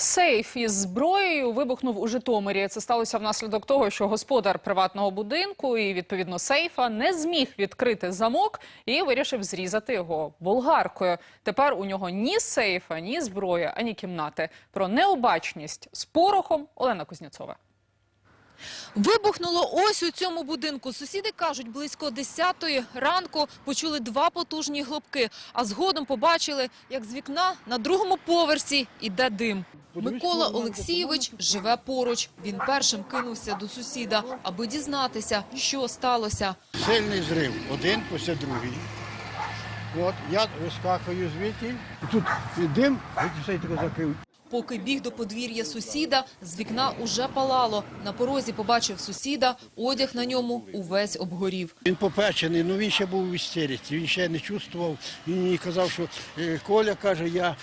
Сейф із зброєю вибухнув у Житомирі. Це сталося внаслідок того, що господар приватного будинку і відповідно сейфа не зміг відкрити замок і вирішив зрізати його болгаркою. Тепер у нього ні сейфа, ні зброя, ані кімнати. Про необачність з порохом Олена Кузнєцова. Вибухнуло ось у цьому будинку. Сусіди кажуть, близько 10-ї ранку почули два потужні хлопки, а згодом побачили, як з вікна на другому поверсі іде дим. Микола Олексійович живе поруч. Він першим кинувся до сусіда, аби дізнатися, що сталося. Сильний зрив, один після другий. От, я вискакую звідти, тут дим, от все таке закрив. Поки біг до подвір'я сусіда, з вікна уже палало. На порозі побачив сусіда, одяг на ньому увесь обгорів. Він попечений, ну він ще був в істериці, він ще не чувствував. Він мені казав, що е, Коля каже, я,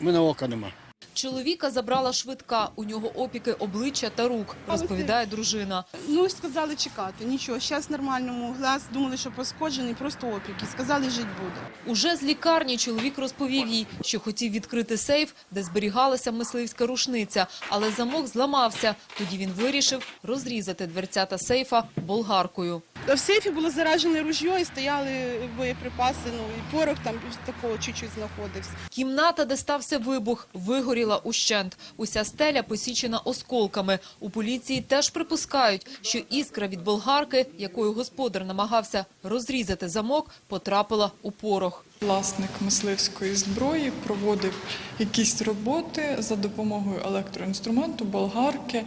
мене ока нема. Чоловіка забрала швидка. У нього опіки обличчя та рук, розповідає дружина. Ну, сказали чекати, нічого. Зараз нормальному глаз, думали, що пошкоджений, просто опіки. Сказали, жити буде. Уже з лікарні чоловік розповів їй, що хотів відкрити сейф, де зберігалася мисливська рушниця, але замок зламався. Тоді він вирішив розрізати дверцята сейфа болгаркою. В сейфі було заражене ружьо і стояли боєприпаси, ну і порох там такого чуть-чуть знаходився. Кімната, де стався вибух, вигоріла ущент. Уся стеля посічена осколками. У поліції теж припускають, що іскра від болгарки, якою господар намагався розрізати замок, потрапила у порох. Власник мисливської зброї проводив якісь роботи за допомогою електроінструменту, болгарки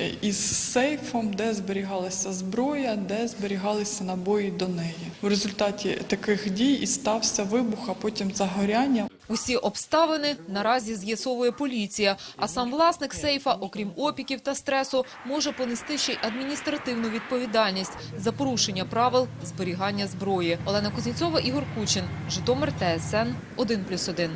е, із сейфом, де зберігалася зброя, де зберігалися набої до неї. В результаті таких дій і стався вибух, а потім загоряння. Усі обставини наразі з'ясовує поліція, а сам власник сейфа, окрім опіків та стресу, може понести ще й адміністративну відповідальність за порушення правил зберігання зброї. Олена Кузнєцова, Ігор Кучин, Житомир, ТСН 1+,1.